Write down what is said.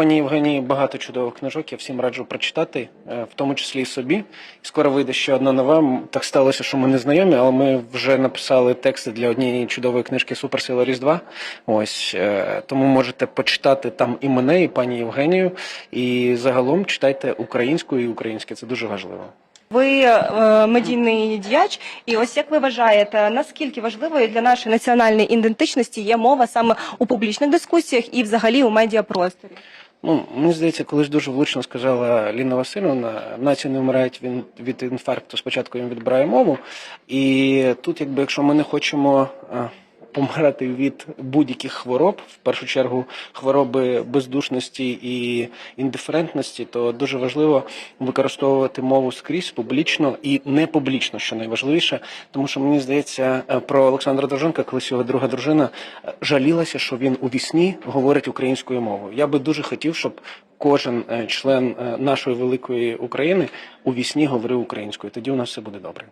пані Євгенії багато чудових книжок. Я всім раджу прочитати, е, в тому числі і собі. Скоро вийде ще одна нова. Так сталося, що ми не знайомі, але ми вже написали тексти для однієї чудової книжки Суперсила Різдва. Ось е, тому можете почитати там і мене, і пані Євгенію. І загалом читайте українською і українське. Це дуже важливо. Ви е, медійний діяч, і ось як ви вважаєте, наскільки важливою для нашої національної ідентичності є мова саме у публічних дискусіях і взагалі у медіапросторі? Ну, мені здається, колись дуже влучно сказала Ліна Васильівна, нації не вмирають він від інфаркту, спочатку їм відбирає мову. І тут, якби, якщо ми не хочемо помирати від будь-яких хвороб, в першу чергу хвороби бездушності і індиферентності, то дуже важливо використовувати мову скрізь публічно і не публічно, що найважливіше, тому що мені здається е, про Олександра Довженка, колись його друга дружина е, жалілася, що він у вісні говорить українською мовою. Я би дуже хотів, щоб кожен е, член нашої великої України у вісні говорив українською. Тоді у нас все буде добре.